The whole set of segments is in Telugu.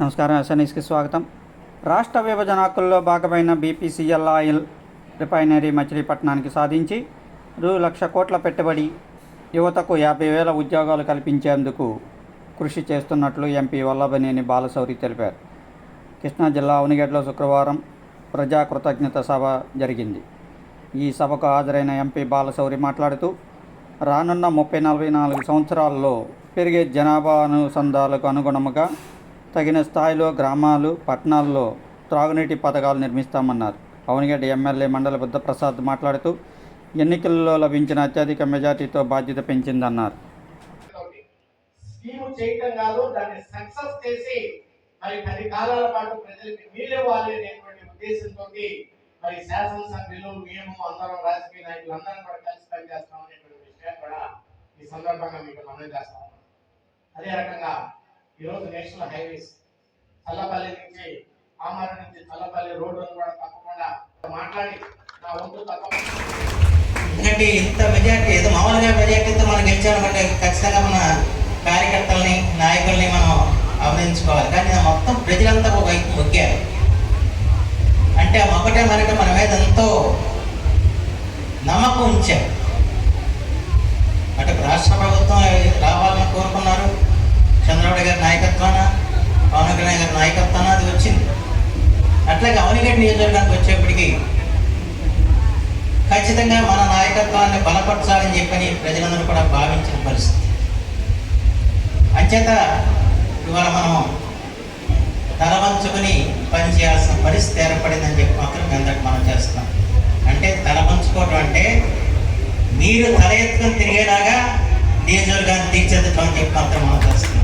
నమస్కారం ఎస్ఎన్ఎస్కి స్వాగతం. రాష్ట్ర విభజన హక్కుల్లో భాగమైన బీపీసీఎల్ ఆయిల్ రిఫైనరీ మచిలీపట్నానికి సాధించి రూ లక్ష కోట్ల పెట్టుబడి యువతకు యాభై వేల ఉద్యోగాలు కల్పించేందుకు కృషి చేస్తున్నట్లు ఎంపీ వల్లభనేని బాలశౌరి తెలిపారు. కృష్ణా జిల్లా అవనిగడ్లో శుక్రవారం ప్రజా కృతజ్ఞత సభ జరిగింది. ఈ సభకు హాజరైన ఎంపీ బాలశౌరి మాట్లాడుతూ రానున్న ముప్పై నలభై నాలుగు సంవత్సరాల్లో పెరిగే జనాభా అనుసంధాలకు అనుగుణముగా తగిన స్థాయిలో గ్రామాలు పట్టణాల్లో త్రాగునీటి పథకాలు నిర్మిస్తామన్నారు. అవనిగడ్డ ఎమ్మెల్యే మండల బుద్ధప్రసాద్ మాట్లాడుతూ ఎన్నికల్లో లభించిన అత్యధిక మెజార్టీతో బాధ్యత పెంచిందన్నారు. తోటి చేయటం కాదు దాన్ని సక్సెస్ చేసి మరి పది కాలాల పాటు ప్రజలకి మీలివ్వాలి అనేటువంటి ఉద్దేశంతో మరి శాసనసభ్యులు మేము అందరం రాజకీయ నాయకులు అందరం కూడా కలిసి పనిచేస్తాం అనేటువంటి విషయాన్ని కూడా ఈ సందర్భంగా మీకు మనం చేస్తాం అదే రకంగా ఈరోజు నేషనల్ హైవేస్ చల్లపల్లి నుంచి ఆమార నుంచి చల్లపల్లి రోడ్డును కూడా తప్పకుండా మాట్లాడి నా వంతు ఎందుకంటే ఇంత మెజార్టీ ఏదో మామూలుగా మెజార్టీతో మనం గెలిచామంటే ఖచ్చితంగా మన కార్యకర్తల్ని నాయకుల్ని మనం అభినందించుకోవాలి. కానీ మొత్తం ప్రజలంతా ఒక వైపు మొక్కారు. అంటే ఆ మొక్కటే మనకి మన మీద ఎంతో నమ్మకం ఉంచారు. అంటే రాష్ట్ర ప్రభుత్వం రావాలని కోరుకున్నారు అట్లాగే అవనిగడ్డ నియోజకవర్గానికి వచ్చేప్పటికీ ఖచ్చితంగా మన నాయకత్వాన్ని బలపరచాలని చెప్పని ప్రజలందరూ కూడా భావించిన పరిస్థితి. అంచేత ఇవాళ మనం తలవంచుకుని పనిచేయాల్సిన పరిస్థితి ఏర్పడిందని చెప్పి మాత్రం ఎంతకు అందరికి మనం చేస్తున్నాం. అంటే తలవంచుకోవడం అంటే మీరు తల ఎత్తుకొని తిరిగేలాగా నియోజకవర్గాన్ని తీర్చిదిద్దడం అని చెప్పి మాత్రం మనం చేస్తున్నాం.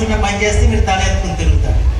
మీరు పనిచేస్తే మీరు తల ఎత్తుకుని తిరుగుతారు.